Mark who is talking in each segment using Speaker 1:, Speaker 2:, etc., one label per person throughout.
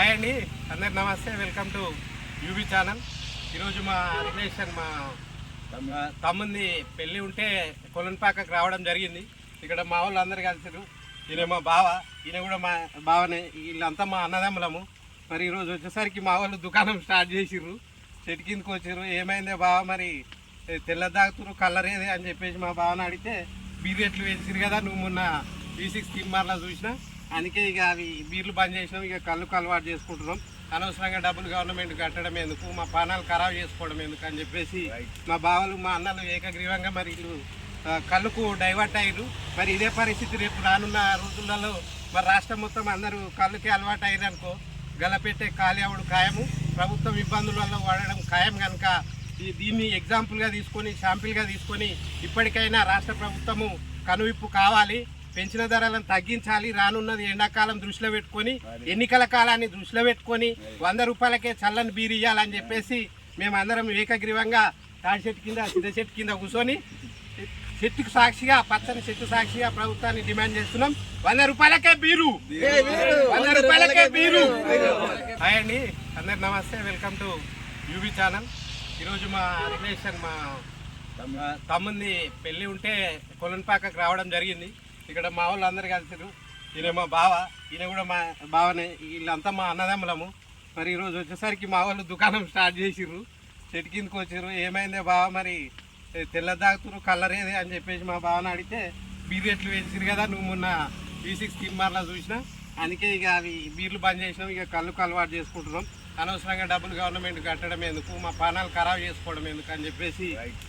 Speaker 1: Hi అండి అందరు నమస్తే వెల్కమ్ టు యూబీ ఛానల్. ఈరోజు మా రిలేషన్ మా తమ్ముంది పెళ్ళి ఉంటే కొలన్పాకకు రావడం జరిగింది. ఇక్కడ మా వాళ్ళు అందరు కలిసారు ఈయన మా బావ ఈయన కూడా మా బావనే వీళ్ళంతా మా అన్నదమ్ములము. మరి ఈరోజు వచ్చేసరికి మా వాళ్ళు దుకాణం స్టార్ట్ చేసిర్రు. చెట్టు కిందకి వచ్చారు ఏమైందే బావ మరి తెల్ల దాగుతురు కలరేది అని చెప్పేసి మా బావని అడిగితే బీరెట్లు వేసిరు కదా నువ్వు మొన్న బీసిక్స్ సిక్స్ తిమ్మార్లా చూసినా. అందుకే ఇక అవి బీర్లు బంద్ చేసినాం ఇక కళ్ళుకు అలవాటు చేసుకుంటున్నాం. అనవసరంగా డబ్బులు గవర్నమెంట్ కట్టడం ఎందుకు? మా పానాలు ఖరాబ్ చేసుకోవడం ఎందుకు అని చెప్పేసి మా బావలు మా అన్నలు ఏకగ్రీవంగా మరి వీళ్ళు కళ్ళుకు డైవర్ట్ అయ్యారు మరి ఇదే పరిస్థితి రేపు రానున్న రోజులలో మరి రాష్ట్రం మొత్తం అందరూ కళ్ళుకి అలవాటు అయ్యారు అనుకో గలపెట్టే ఖాళీ అవడం ఖాయము. ప్రభుత్వం ఇబ్బందులలో వాడడం ఖాయం కనుక ఈ- దీన్ని ఎగ్జాంపుల్గా తీసుకొని శాంపిల్గా తీసుకొని ఇప్పటికైనా రాష్ట్ర ప్రభుత్వము కనువిప్పు కావాలి. పెంచిన ధరలను తగ్గించాలి. రానున్నది ఎండాకాలం దృష్టిలో పెట్టుకొని ఎన్నికల కాలాన్ని దృష్టిలో పెట్టుకొని వంద రూపాయలకే చల్లని బీరు ఇవ్వాలని చెప్పేసి మేమందరం ఏకగ్రీవంగా తాడి చెట్టు కింద సిద్ధ చెట్టు కింద కూర్చొని చెట్టుకు సాక్షిగా పచ్చని చెట్టు సాక్షిగా ప్రభుత్వాన్ని డిమాండ్ చేస్తున్నాం. వంద రూపాయలకే బీరు! వంద రూపాయలకే బీరు! హాయ్ అండి. అందరు నమస్తే. Welcome to UB channel. ఈరోజు మా రిలేషన్ మా తమ్ముని తమ్ముంది పెళ్ళి ఉంటే కొలన్పాకకు రావడం జరిగింది. ఇక్కడ మా వాళ్ళు అందరు కలిసారు ఈయన మా బావ ఈయన కూడా మా బావనే వీళ్ళంతా మా అన్నదమ్ములము. మరి ఈరోజు వచ్చేసరికి మా వాళ్ళు దుకాణం స్టార్ట్ చేసిర్రు. చెట్టు కిందకి వచ్చారు ఏమైందే బావ మరి తెల్ల దాగుతురు కలర్ ఏది అని చెప్పేసి మా బావని అడిగితే బీర్ రేట్లు పెంచారు కదా నువ్వు మొన్న వి సిక్స్ తిమ్మార్లా చూసినా? అందుకే ఇక అవి బీర్లు బంద్ చేసినాం ఇక కళ్ళుకు అలవాటు చేసుకుంటున్నాం. అనవసరంగా డబ్బులు గవర్నమెంట్ కట్టడం ఎందుకు? మా పానాలు ఖరాబ్ చేసుకోవడం ఎందుకు? అని చెప్పేసి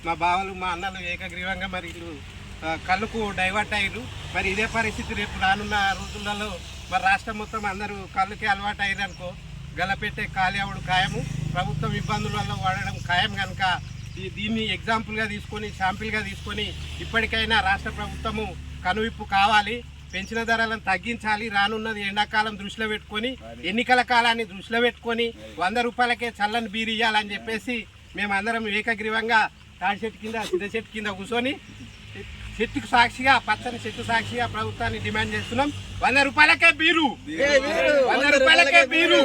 Speaker 1: మా బావలు మా అన్నలు ఏకగ్రీవంగా మరి వీళ్ళు కళ్ళుకు డైవర్ట్ అయ్యారు మరి ఇదే పరిస్థితి రేపు రానున్న రోజులలో మరి రాష్ట్రం మొత్తం అందరూ కళ్ళుకి అలవాటు అయ్యారు అనుకో గలపెట్టే ఖాళీ అవడం ఖాయము. ప్రభుత్వం ఇబ్బందులలో వాడడం ఖాయం కనుక ఈ దీన్ని ఎగ్జాంపుల్గా తీసుకొని శాంపిల్గా తీసుకొని ఇప్పటికైనా రాష్ట్ర ప్రభుత్వము కనువిప్పు కావాలి. పెంచిన ధరలను తగ్గించాలి. రానున్నది ఎండాకాలం దృష్టిలో పెట్టుకొని ఎన్నికల కాలాన్ని దృష్టిలో పెట్టుకొని వంద రూపాయలకే చల్లని బీరు ఇవ్వాలని చెప్పేసి మేమందరం ఏకగ్రీవంగా తాడి చెట్టు కింద సిద్ధ చెట్టు కింద కూర్చొని చెట్టుకు సాక్షిగా పచ్చని చెట్టు సాక్షిగా ప్రభుత్వాన్ని డిమాండ్ చేస్తున్నాం. వంద రూపాయలకే బీరు. వంద రూపాయలకే బీరు.